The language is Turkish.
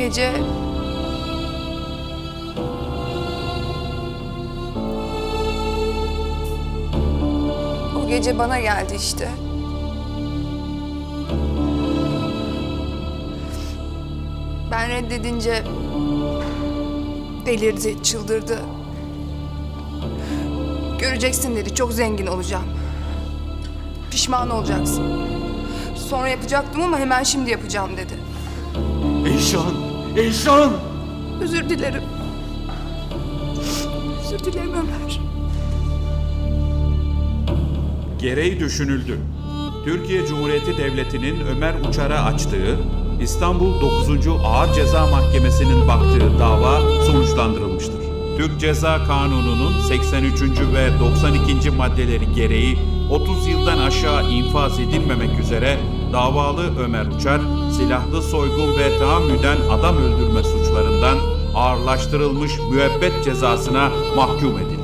gece... O gece bana geldi işte. Ben reddedince delirdi, çıldırdı. Göreceksin dedi, çok zengin olacağım. Pişman olacaksın. Sonra yapacaktım ama hemen şimdi yapacağım dedi. Eyşan! Eyşan! Özür dilerim. Özür dilerim Ömer. Gereği düşünüldü. Türkiye Cumhuriyeti Devleti'nin Ömer Uçar'a açtığı İstanbul 9. Ağır Ceza Mahkemesi'nin baktığı dava sonuçlandırılmıştır. Türk Ceza Kanunu'nun 83. ve 92. maddeleri gereği 30 yıldan aşağı infaz edilmemek üzere davalı Ömer Uçar, silahlı soygun ve tahammüden adam öldürme suçlarından ağırlaştırılmış müebbet cezasına mahkum edildi.